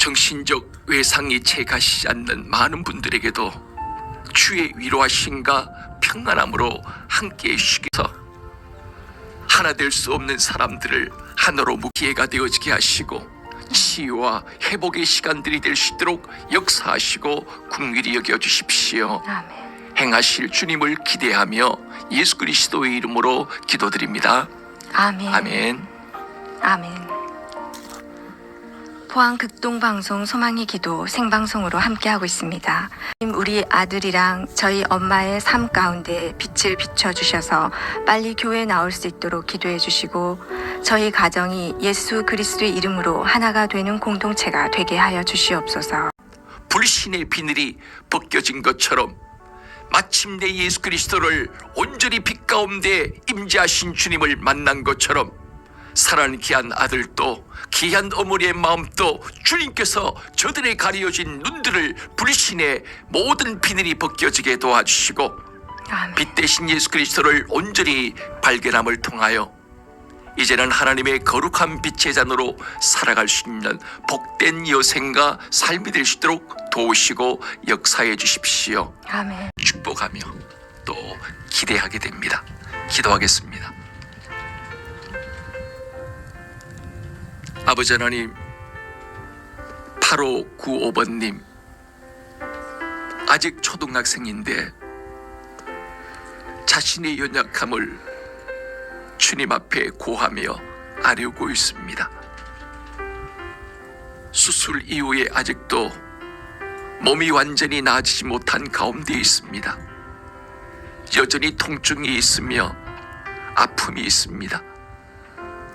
정신적 외상이 채 가시지 않는 많은 분들에게도 주의 위로하심과 평안함으로 함께 해주시서 하나 될 수 없는 사람들을 하나로 무기회가 되어지게 하시고 치유와 회복의 시간들이 될 수 있도록 역사하시고 궁일이 여겨 주십시오. 아멘. 행하실 주님을 기대하며 예수 그리스도의 이름으로 기도드립니다. 아멘. 아멘. 아멘. 포항 극동방송 소망의 기도 생방송으로 함께하고 있습니다. 우리 아들이랑 저희 엄마의 삶 가운데 빛을 비춰주셔서 빨리 교회에 나올 수 있도록 기도해 주시고 저희 가정이 예수 그리스도의 이름으로 하나가 되는 공동체가 되게 하여 주시옵소서. 불신의 비늘이 벗겨진 것처럼 마침내 예수 그리스도를 온전히 빛 가운데 임재하신 주님을 만난 것처럼 사랑하는 귀한 아들도 귀한 어머니의 마음도 주님께서 저들의 가려진 눈들을 불신의 모든 비늘이 벗겨지게 도와주시고 아멘. 빛 대신 예수 그리스도를 온전히 발견함을 통하여 이제는 하나님의 거룩한 빛의 잔으로 살아갈 수 있는 복된 여생과 삶이 될 수 있도록 도우시고 역사해 주십시오. 아멘. 축복하며 또 기대하게 됩니다. 기도하겠습니다. 아버지 하나님 8595번님 아직 초등학생인데 자신의 연약함을 주님 앞에 고하며 아뢰고 있습니다. 수술 이후에 아직도 몸이 완전히 나아지지 못한 가운데 있습니다. 여전히 통증이 있으며 아픔이 있습니다.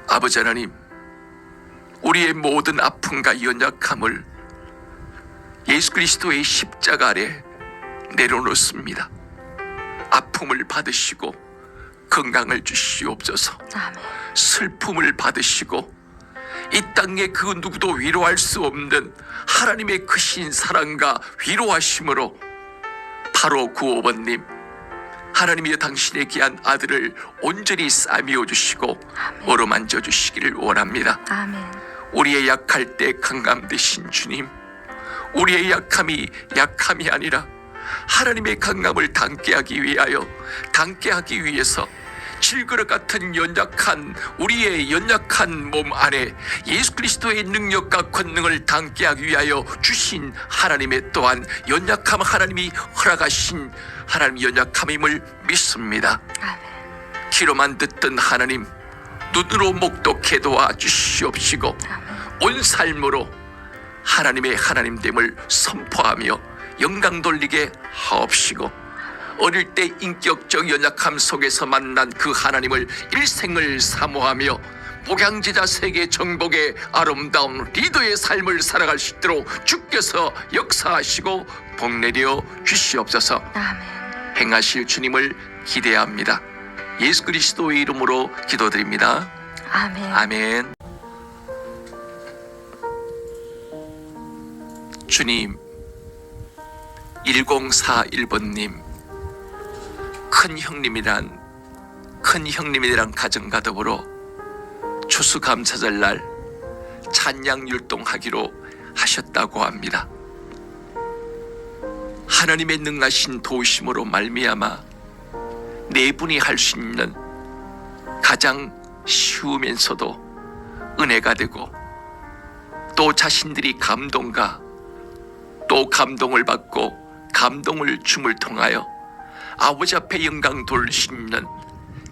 아버지 하나님, 우리의 모든 아픔과 연약함을 예수 그리스도의 십자가 아래 내려놓습니다. 아픔을 받으시고 건강을 주시옵소서. 슬픔을 받으시고 이 땅에 그 누구도 위로할 수 없는 하나님의 크신 사랑과 위로하심으로 바로 구호번님 하나님이 당신의 귀한 아들을 온전히 싸매어 주시고 어루만져 주시기를 원합니다. 아멘. 우리의 약할 때 강감 되신 주님, 우리의 약함이 약함이 아니라 하나님의 강감을 담게 하기 위하여 담게 하기 위해서 질그릇 같은 연약한 우리의 연약한 몸 안에 예수 그리스도의 능력과 권능을 담게 하기 위하여 주신 하나님의 또한 연약함 하나님이 허락하신 하나님 연약함임을 믿습니다. 귀로만 듣던 하나님 눈으로 목독해 도와 주시옵시고. 온 삶으로 하나님의 하나님됨을 선포하며 영광 돌리게 하옵시고 어릴 때 인격적 연약함 속에서 만난 그 하나님을 일생을 사모하며 목양지자 세계 정복의 아름다운 리더의 삶을 살아갈 수 있도록 주께서 역사하시고 복내려 주시옵소서 아멘. 행하실 주님을 기대합니다. 예수 그리스도의 이름으로 기도드립니다. 아멘. 아멘. 주님, 1041번님, 큰 형님이란, 큰 형님이란 가정과 더불어 추수감사절 날 찬양 율동하기로 하셨다고 합니다. 하나님의 능하신 도우심으로 말미암아 네 분이 할 수 있는 가장 쉬우면서도 은혜가 되고 또 자신들이 감동과 또 감동을 받고 감동을 줌을 통하여 아버지 앞에 영광 돌리시는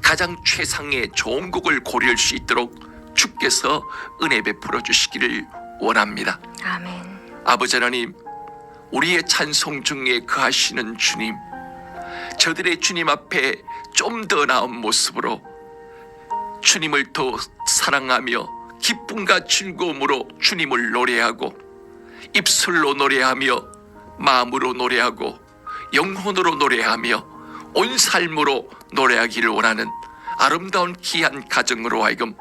가장 최상의 좋은 곡을 고려할 수 있도록 주께서 은혜 베풀어 주시기를 원합니다. 아멘. 아버지 하나님, 우리의 찬송 중에 거하시는 주님, 저들의 주님 앞에 좀 더 나은 모습으로 주님을 더 사랑하며 기쁨과 즐거움으로 주님을 노래하고 입술로 노래하며 마음으로 노래하고 영혼으로 노래하며 온 삶으로 노래하기를 원하는 아름다운 귀한 가정으로 하여금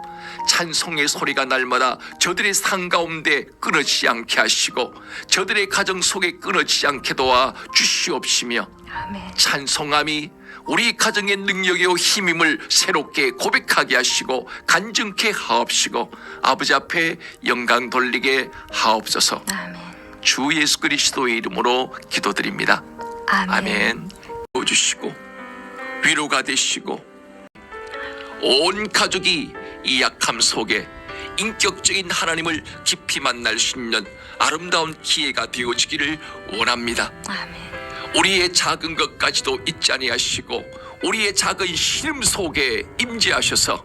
찬송의 소리가 날마다 저들의 상 가운데 끊어지지 않게 하시고 저들의 가정 속에 끊어지지 않게 도와 주시옵시며. 찬송함이 우리 가정의 능력이요 힘임을 새롭게 고백하게 하시고 간증케 하옵시고 아버지 앞에 영광 돌리게 하옵소서 아멘. 주 예수 그리스도의 이름으로 기도드립니다 아멘. 아멘 주시고 위로가 되시고 온 가족이 이 약함 속에 인격적인 하나님을 깊이 만날 수 있는 아름다운 기회가 되어지기를 원합니다 아멘. 우리의 작은 것까지도 잊지 아니하시고 우리의 작은 시름 속에 임재하셔서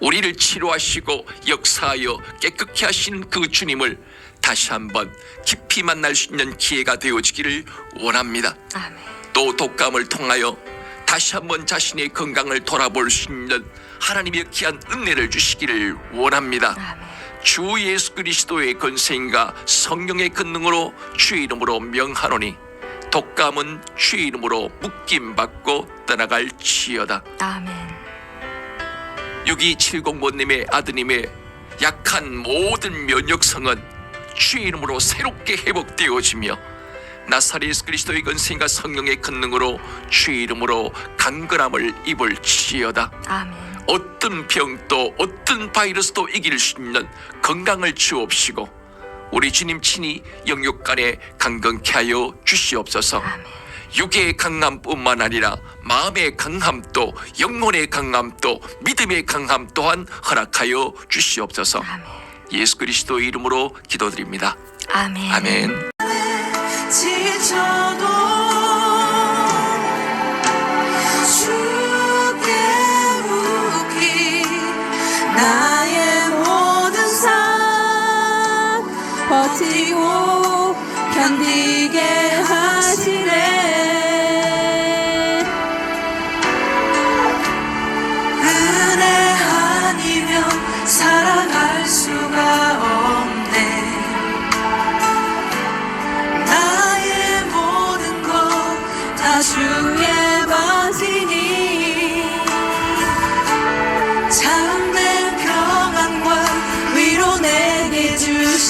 우리를 치료하시고 역사하여 깨끗게 하시는 그 주님을 다시 한번 깊이 만날 수 있는 기회가 되어지기를 원합니다. 아멘. 또 독감을 통하여 다시 한번 자신의 건강을 돌아볼 수 있는 하나님의 귀한 은혜를 주시기를 원합니다. 아멘. 주 예수 그리스도의 권세인가 성령의 권능으로 주의 이름으로 명하노니 독감은 주의 이름으로 묶임 받고 떠나갈 지어다. 아멘. 6270번님의 아드님의 약한 모든 면역성은 주의 이름으로 새롭게 회복되어지며 나사렛 예수 그리스도의 권세인가 성령의 권능으로 주의 이름으로 강건함을 입을 지어다. 아멘. 어떤 병도 어떤 바이러스도 이길 수 있는 건강을 주옵시고 우리 주님 친히 영육간에 강건케 하여 주시옵소서. 육의 강함뿐만 아니라 마음의 강함도 영혼의 강함도 믿음의 강함 또한 허락하여 주시옵소서 아멘. 예수 그리스도의 이름으로 기도드립니다 아멘. 아멘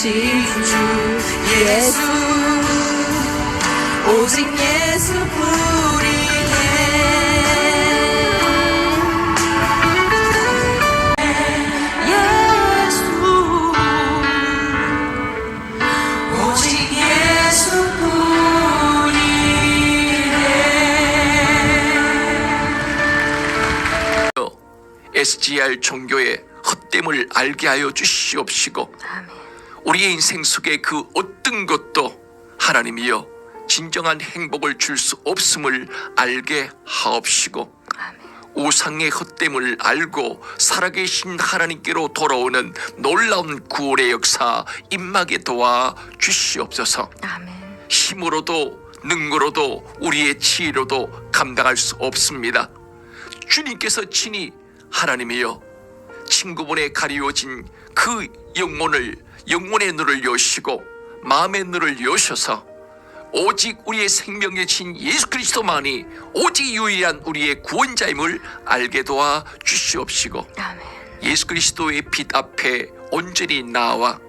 주 예수 오직 예수 오직 예수뿐이네 SGR 종교의 헛됨을 알게 하여 주시옵시고 아멘. 우리의 인생 속에 그 어떤 것도 하나님이여 진정한 행복을 줄 수 없음을 알게 하옵시고. 우상의 헛됨을 알고 살아계신 하나님께로 돌아오는 놀라운 구원의 역사 임하게 도와 주시옵소서 아멘. 힘으로도 능으로도 우리의 지혜로도 감당할 수 없습니다 주님께서 친히 하나님이여 친구분의 가리워진 그 영혼을 영혼의 눈을 여시고 마음의 눈을 여셔서 오직 우리의 생명의 신 예수 그리스도만이 오직 유일한 우리의 구원자임을 알게 도와 주시옵시고 아멘. 예수 그리스도의 빛 앞에 온전히 나와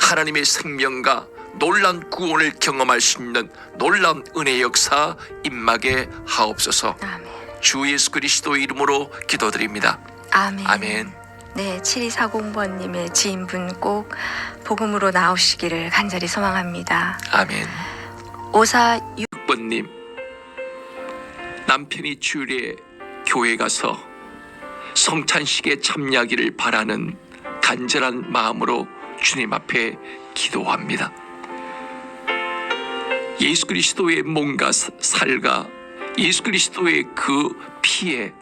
하나님의 생명과 놀라운 구원을 경험할 수 있는 놀라운 은혜 역사 임하게 하옵소서 아멘. 주 예수 그리스도의 이름으로 기도드립니다. 아멘. 아멘. 네, 7240번님의 지인분 꼭 복음으로 나오시기를 간절히 소망합니다. 아멘. 54 6번님 남편이 주일에 교회 가서 성찬식에 참여하기를 바라는 간절한 마음으로 주님 앞에 기도합니다. 예수 그리스도의 몸과 사- 살과 예수 그리스도의 그 피에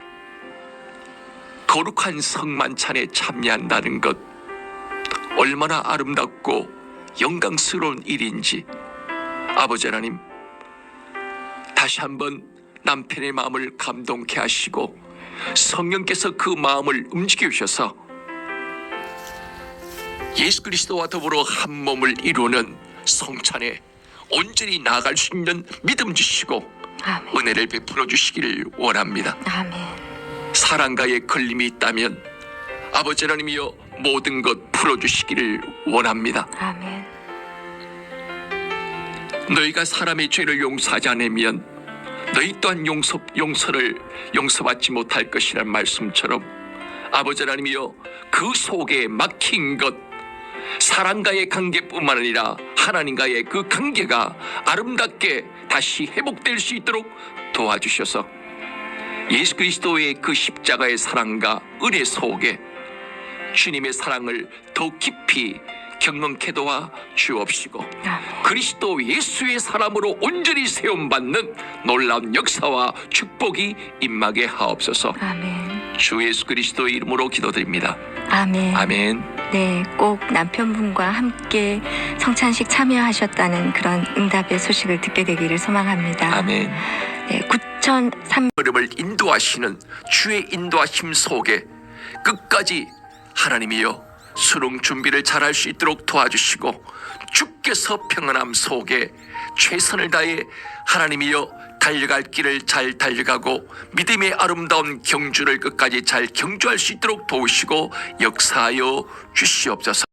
거룩한 성만찬에 참여한다는 것 얼마나 아름답고 영광스러운 일인지 아버지 하나님 다시 한번 남편의 마음을 감동케 하시고 성령께서 그 마음을 움직여 주셔서 예수 그리스도와 더불어 한 몸을 이루는 성찬에 온전히 나아갈 수 있는 믿음 주시고 아멘. 은혜를 베풀어 주시기를 원합니다. 아멘. 사랑가에 걸림이 있다면 아버지 하나님이여 모든 것 풀어 주시기를 원합니다. 아멘. 너희가 사람의 죄를 용서하지 않으면 너희 또한 용서 용서를 용서받지 못할 것이란 말씀처럼 아버지 하나님이여 그 속에 막힌 것 사랑과의 관계뿐만 아니라 하나님과의 그 관계가 아름답게 다시 회복될 수 있도록 도와주셔서 예수 그리스도의 그 십자가의 사랑과 은혜 속에 주님의 사랑을 더 깊이 경험케 도와 주옵시고. 그리스도 예수의 사람으로 온전히 세움받는 놀라운 역사와 축복이 임하게 하옵소서 아멘. 주 예수 그리스도의 이름으로 기도드립니다 아멘. 아멘 네, 꼭 남편분과 함께 성찬식 참여하셨다는 그런 응답의 소식을 듣게 되기를 소망합니다. 아멘 네, 9,300 흐름을 인도하시는 주의 인도하심 속에 끝까지 하나님이여 수능 준비를 잘할 수 있도록 도와주시고 주께서 평안함 속에 최선을 다해 하나님이여 달려갈 길을 잘 달려가고 믿음의 아름다운 경주를 끝까지 잘 경주할 수 있도록 도우시고 역사하여 주시옵소서.